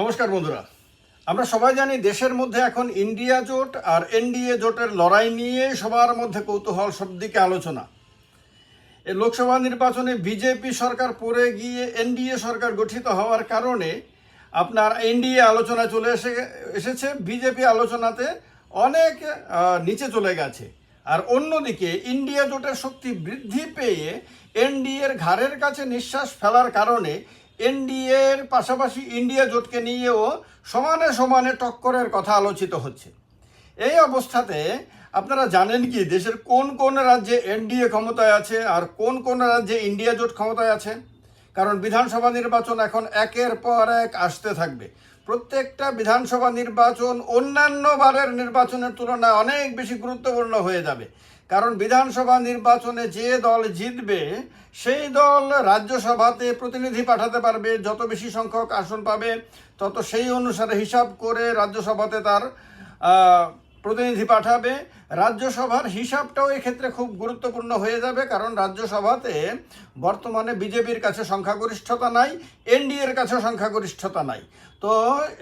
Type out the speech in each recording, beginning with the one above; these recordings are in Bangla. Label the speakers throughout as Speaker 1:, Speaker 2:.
Speaker 1: নমস্কার বন্ধুরা। আমরা সবাই জানি দেশের মধ্যে এখন ইন্ডিয়া জোট আর এনডিএ জোটের লড়াই নিয়ে সবার মধ্যে কৌতূহল সব দিকে আলোচনা। লোকসভা নির্বাচনে বিজেপি সরকার পড়ে গিয়ে এনডিএ সরকার গঠিত হওয়ার কারণে আপনার এনডিএ আলোচনা চলে এসে এসেছে, বিজেপি আলোচনাতে অনেক নিচে চলে গেছে। আর অন্যদিকে ইন্ডিয়া জোটের শক্তি বৃদ্ধি পেয়ে এনডিএর ঘাড়ের কাছে নিঃশ্বাস ফেলার কারণে এনডিএর পাশাপাশি ইন্ডিয়া জোটকে নিয়েও সমানে সমানে টক্করের কথা আলোচিত হচ্ছে। এই অবস্থাতে আপনারা জানেন কি, দেশের কোন কোন রাজ্যে এনডিএ ক্ষমতায় আছে আর কোন কোন রাজ্যে ইন্ডিয়া জোট ক্ষমতায় আছে? কারণ বিধানসভা নির্বাচন এখন একের পর এক আসতে থাকবে। প্রত্যেকটা বিধানসভা নির্বাচন অন্যান্য বারের নির্বাচনের তুলনায় অনেক বেশি গুরুত্বপূর্ণ হয়ে যাবে। কারণ বিধানসভা নির্বাচনে যে দল জিতবে, সেই দল রাজ্যসভাতে প্রতিনিধি পাঠাতে পারবে, যত বেশি সংখ্যক আসন পাবে, তত সেই অনুসারে হিসাব করে রাজ্যসভাতে তার প্রতিনিধি পাঠাবে। রাজ্যসভার হিসাবটাও এক্ষেত্রে খুব গুরুত্বপূর্ণ হয়ে যাবে, কারণ রাজ্যসভাতে বর্তমানে বিজেপির কাছে সংখ্যাগরিষ্ঠতা নাই, এনডিএর কাছে সংখ্যাগরিষ্ঠতা নাই। তো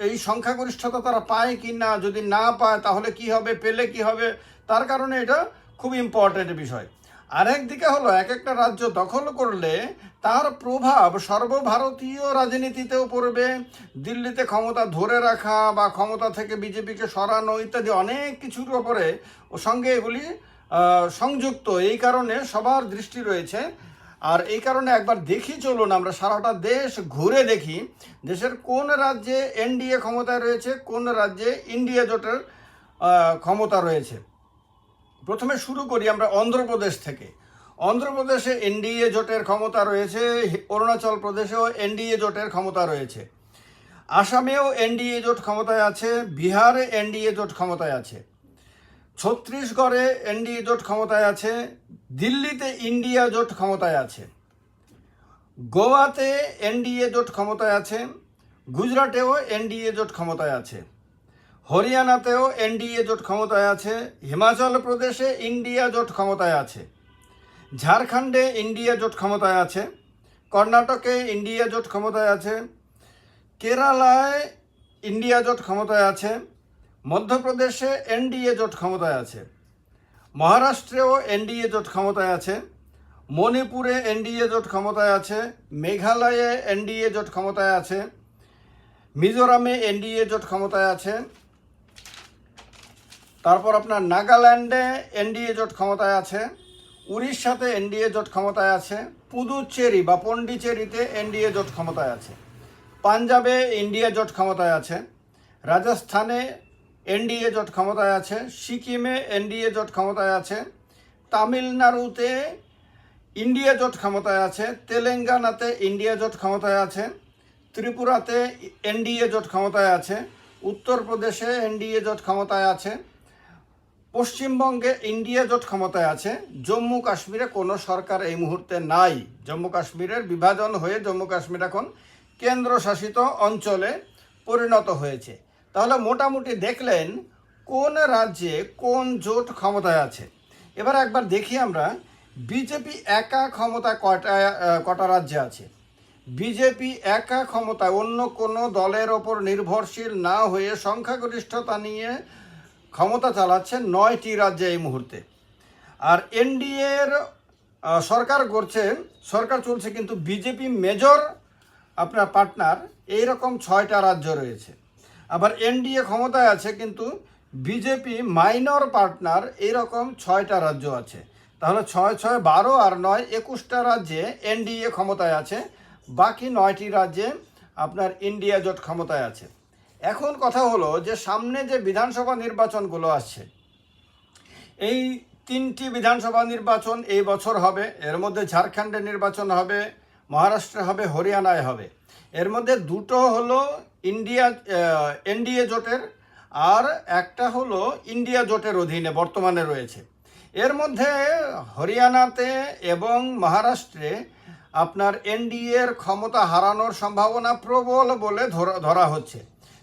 Speaker 1: এই সংখ্যাগরিষ্ঠতা তারা পায় কি না, যদি না পায় তাহলে কি হবে, পেলে কি হবে, তার কারণে এটা খুব ইম্পর্টেন্ট বিষয়। আরেক দিকে হলো, এক একটা রাজ্য দখল করলে তার প্রভাব সর্বভারতীয় রাজনীতিতেও পড়বে। দিল্লিতে ক্ষমতা ধরে রাখা বা ক্ষমতা থেকে বিজেপিকে সরানো ইত্যাদি অনেক কিছুর ওপরে ও সঙ্গে এগুলি সংযুক্ত। এই কারণে সবার দৃষ্টি রয়েছে। আর এই কারণে একবার দেখি চলুন আমরা সারাটা দেশ ঘুরে দেখি, দেশের কোন রাজ্যে এনডিএ ক্ষমতায় রয়েছে, কোন রাজ্যে ইন্ডিয়া জোটের ক্ষমতা রয়েছে। প্রথমে শুরু করি আমরা অন্ধ্রপ্রদেশ থেকে। অন্ধ্রপ্রদেশে এনডিএ জোটের ক্ষমতা রয়েছে, অরুণাচল প্রদেশেও এনডিএ জোটের ক্ষমতা রয়েছে। আসামেও এনডিএ জোট ক্ষমতায় আছে, বিহারে এনডিএ জোট ক্ষমতায় আছে। ছত্তিশগড়ে এনডিএ জোট ক্ষমতায় আছে, দিল্লিতে ইন্ডিয়া জোট ক্ষমতায় আছে। গোয়াতে এনডিএ জোট ক্ষমতায় আছে, গুজরাটেও এনডিএ জোট ক্ষমতায় আছে। হরিয়ানাতেও এনডিএ জোট ক্ষমতায় আছে হিমাচল প্রদেশে ইন্ডিয়া জোট ক্ষমতায় আছে ঝাড়খণ্ডে ইন্ডিয়া জোট ক্ষমতায় আছে কর্ণাটকে ইন্ডিয়া জোট ক্ষমতায় আছে কেরালায় ইন্ডিয়া জোট ক্ষমতায় আছে মধ্যপ্রদেশে এনডিএ জোট ক্ষমতায় আছে মহারাষ্ট্রেও এনডিএ জোট ক্ষমতায় আছে মণিপুরে এনডিএ জোট ক্ষমতায় আছে মেঘালয়ে এনডিএ জোট ক্ষমতায় আছে মিজোরামে এনডিএ জোট ক্ষমতায় আছে তারপর আপনার নাগাল্যান্ডে এনডিএ জোট ক্ষমতায় আছে উড়িষ্যাতে এনডিএ জোট ক্ষমতায় আছে পুদুচেরি বা পন্ডিচেরিতে এনডিএ জোট ক্ষমতায় আছে পাঞ্জাবে ইন্ডিয়া জোট ক্ষমতায় আছে রাজস্থানে এনডিএ জোট ক্ষমতায় আছে সিকিমে এনডিএ জোট ক্ষমতায় আছে তামিলনাড়ুতে ইন্ডিয়া জোট ক্ষমতায় আছে তেলেঙ্গানাতে ইন্ডিয়া জোট ক্ষমতায় আছে ত্রিপুরাতে এনডিএ জোট ক্ষমতায় আছে উত্তরপ্রদেশে এনডিএ জোট ক্ষমতায় আছে পশ্চিমবঙ্গে ইন্ডিয়া জোট ক্ষমতায় আছে জম্মু কাশ্মীরে কোনো সরকার এই মুহূর্তে নাই। জম্মু কাশ্মীরের বিভাজন হয়ে জম্মু কাশ্মীর এখন কেন্দ্রশাসিত অঞ্চলে পরিণত হয়েছে। তাহলে মোটামুটি দেখলেন কোন রাজ্যে কোন জোট ক্ষমতায় আছে। এবার একবার দেখি আমরা বিজেপি একা ক্ষমতা আহ, কটা রাজ্যে আছে? বিজেপি একা ক্ষমতায় অন্য কোনো দলের ওপর নির্ভরশীল না হয়ে সংখ্যাগরিষ্ঠতা নিয়ে ক্ষমতা চালাচ্ছে নয়টি রাজ্যে এই মুহূর্তে। আর এনডিএর সরকার করছে সরকার চলছে কিন্তু বিজেপি মেজর আপনার পার্টনার, এইরকম ছয়টা রাজ্য রয়েছে। আবার এনডিএ ক্ষমতায় আছে কিন্তু বিজেপি মাইনর পার্টনার, এইরকম ছয়টা রাজ্য আছে। তাহলে ছয় ছয় বারো আর নয় একুশটা রাজ্যে এনডিএ ক্ষমতায় আছে, বাকি নয়টি রাজ্যে আপনার ইন্ডিয়া জোট ক্ষমতায় আছে। এখন কথা হলো যে সামনে যে বিধানসভা নির্বাচনগুলো আসছে এই তিনটি বিধানসভা নির্বাচন এই বছর হবে। এর মধ্যে ঝাড়খণ্ডে নির্বাচন হবে, মহারাষ্ট্রে হবে, হরিয়ানায় হবে। এর মধ্যে দুটো হলো ইন্ডিয়া এনডিএ জোটের আর একটা হলো ইন্ডিয়া জোটের অধীনে বর্তমানে রয়েছে। এর মধ্যে হরিয়ানাতে এবং মহারাষ্ট্রে আপনার এনডিএর ক্ষমতা হারানোর সম্ভাবনা প্রবল বলে ধরা ধরা হচ্ছে।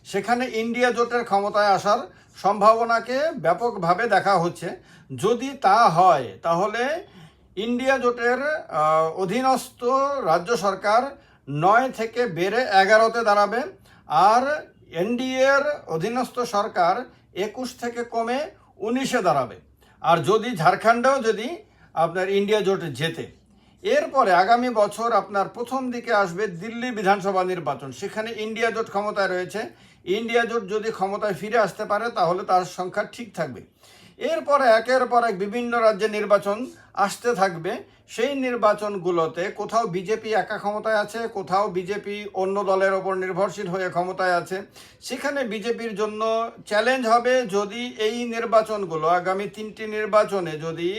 Speaker 1: সেখানে ইন্ডিয়া জোটের ক্ষমতায় আসার সম্ভাবনাকে ব্যাপকভাবে দেখা হচ্ছে। যদি তা হয়, তাহলে ইন্ডিয়া জোটের অধীনস্থ রাজ্য সরকার নয় থেকে বেড়ে এগারোতে দাঁড়াবে আর এনডিএর অধীনস্থ সরকার একুশ থেকে কমে উনিশে দাঁড়াবে। আর যদি ঝাড়খণ্ডেও যদি আপনার ইন্ডিয়া জোট জেতে, এরপরে আগামী বছর আপনার প্রথম দিকে আসবে দিল্লি বিধানসভা নির্বাচন। সেখানে ইন্ডিয়া জোট ক্ষমতায় রয়েছে। ইন্ডিয়া জোট যদি ক্ষমতায় ফিরে আসতে পারে, তাহলে তার সংখ্যা ঠিক থাকবে। এরপরে একের পর এক বিভিন্ন রাজ্যে নির্বাচন আসতে থাকবে। সেই নির্বাচনগুলোতে কোথাও বিজেপি একা ক্ষমতায় আছে, কোথাও বিজেপি অন্য দলের ওপর নির্ভরশীল হয়ে ক্ষমতায় আছে। সেখানে বিজেপির জন্য চ্যালেঞ্জ হবে যদি এই নির্বাচনগুলো, আগামী তিনটি নির্বাচনে যদি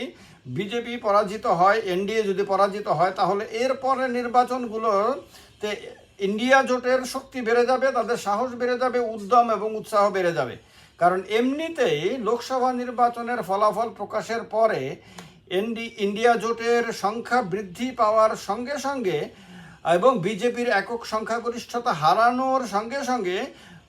Speaker 1: বিজেপি পরাজিত হয়, এনডিএ যদি পরাজিত হয়, তাহলে এরপরে নির্বাচনগুলোতে ইন্ডিয়া জোটের শক্তি বেড়ে যাবে, তাদের সাহস বেড়ে যাবে, উদ্যম এবং উৎসাহ বেড়ে যাবে। কারণ এমনিতেই লোকসভা নির্বাচনের ফলাফল প্রকাশের পরে ইন্ডিয়া জোটের সংখ্যা বৃদ্ধি পাওয়ার সঙ্গে সঙ্গে এবং বিজেপির একক সংখ্যাগরিষ্ঠতা হারানোর সঙ্গে সঙ্গে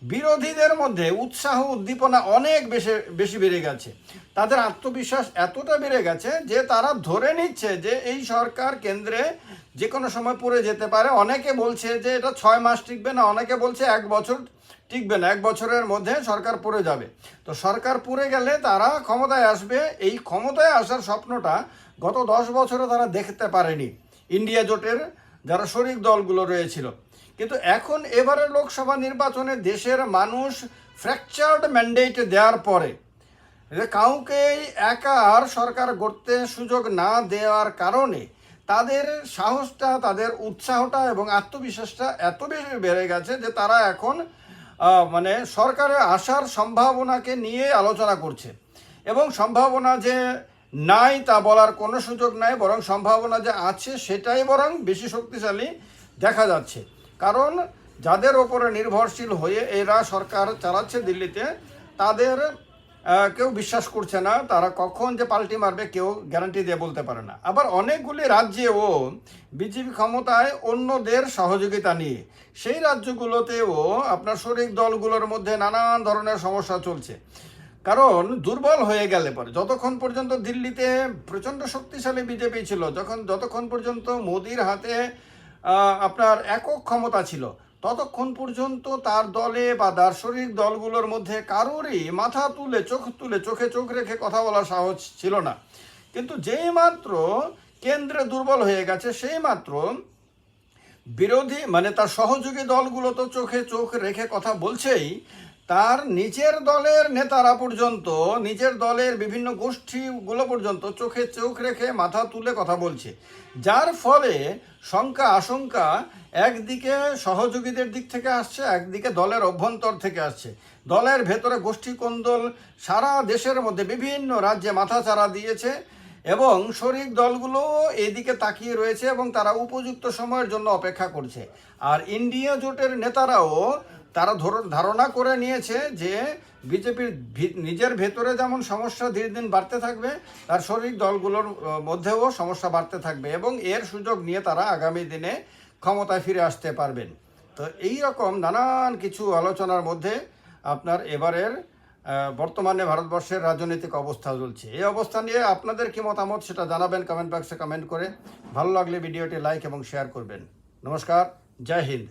Speaker 1: বিরোধীদের মধ্যে উৎসাহ উদ্দীপনা অনেক বেশি বেশি বেড়ে গেছে। তাদের আত্মবিশ্বাস এতটা বেড়ে গেছে যে তারা ধরে নিচ্ছে যে এই সরকার কেন্দ্রে যে কোনো সময় পড়ে যেতে পারে। অনেকে বলছে যে এটা ছয় মাস টিকবে না, অনেকে বলছে এক বছর টিকবে না, এক বছরের মধ্যে সরকার পড়ে যাবে। তো সরকার পড়ে গেলে তারা ক্ষমতায় আসবে। এই ক্ষমতায় আসার স্বপ্নটা গত দশ বছরে তারা দেখতে পারেনি। ইন্ডিয়া জোটের যারা শরিক দলগুলো রয়েছিল কিন্তু এখন এবারে লোকসভা নির্বাচনে দেশের মানুষ ফ্র্যাকচার্ড ম্যান্ডেট দেওয়ার পরে কাউকেই একা আর সরকার গড়তে সুযোগ না দেওয়ার কারণে তাদের সাহসটা, তাদের উৎসাহটা এবং আত্মবিশ্বাসটা এত বেশি বেড়ে গেছে যে তারা এখন মানে সরকারে আসার সম্ভাবনাকে নিয়ে আলোচনা করছে। এবং সম্ভাবনা যে নাই তা বলার কোনো সুযোগ নাই, বরং সম্ভাবনা যে আছে সেটাই বরং বেশি শক্তিশালী দেখা যাচ্ছে। কারণ যাদের ওপরে নির্ভরশীল হয়ে এরা সরকার চালাচ্ছে দিল্লিতে, তাদের কেউ বিশ্বাস করছে না, তারা কখন যে পাল্টি মারবে কেউ গ্যারান্টি দিয়ে বলতে পারে না। আবার অনেকগুলি রাজ্যেও বিজেপি ক্ষমতায় অন্যদের সহযোগিতা নিয়ে, সেই রাজ্যগুলোতেও আপনার শরিক দলগুলোর মধ্যে নানান ধরনের সমস্যা চলছে। কারণ দুর্বল হয়ে গেলে পরে, যতক্ষণ পর্যন্ত দিল্লিতে প্রচণ্ড শক্তিশালী বিজেপি ছিল, যখন, যতক্ষণ পর্যন্ত মোদির হাতে আপনার একক ক্ষমতা ছিল। ততক্ষণ পর্যন্ত তার দলে বা দার্শনিক দলগুলোর মধ্যে কারোরই মাথা তুলে, চোখ তুলে, চোখে চোখ রেখে কথা বলার সাহস ছিল না। কিন্তু যেই মাত্র কেন্দ্রে দুর্বল হয়ে গেছে, সেই মাত্র বিরোধী মানে তার সহযোগী দলগুলো তো চোখে চোখ রেখে কথা বলছেই তার নিজের দলের নেতারা পর্যন্ত, নিজের দলের বিভিন্ন গোষ্ঠীগুলো পর্যন্ত চোখে চোখ রেখে মাথা তুলে কথা বলছে। যার ফলে শঙ্কা, আশঙ্কা একদিকে সহযোগীদের দিক থেকে আসছে, একদিকে দলের অভ্যন্তর থেকে আসছে। দলের ভেতরে গোষ্ঠী কোন্দল সারা দেশের মধ্যে বিভিন্ন রাজ্যে মাথাচাড়া দিয়েছে। এবং শরিক দলগুলো এদিকে তাকিয়ে রয়েছে এবং তারা উপযুক্ত সময়ের জন্য অপেক্ষা করছে। আর ইন্ডিয়া জোটের নেতারাও তারা ধর- ধারণা করে নিয়েছে যে বিজেপির নিজের ভেতরে যেমন সমস্যা ধীরে দিন বাড়তে থাকবে তার শরিক দলগুলোর মধ্যেও সমস্যা বাড়তে থাকবে এবং এর সুযোগ নিয়ে তারা আগামী দিনে ক্ষমতায় ফিরে আসতে পারবেন। তো এই রকম নানান কিছু আলোচনার মধ্যে আপনার এবারের বর্তমানে ভারতবর্ষের রাজনৈতিক অবস্থা চলছে। এই অবস্থা নিয়ে আপনাদের কি মতামত সেটা জানাবেন কমেন্ট বক্সে কমেন্ট করে। ভালো লাগলে ভিডিওটি লাইক এবং শেয়ার করবেন। নমস্কার, জয় হিন্দ।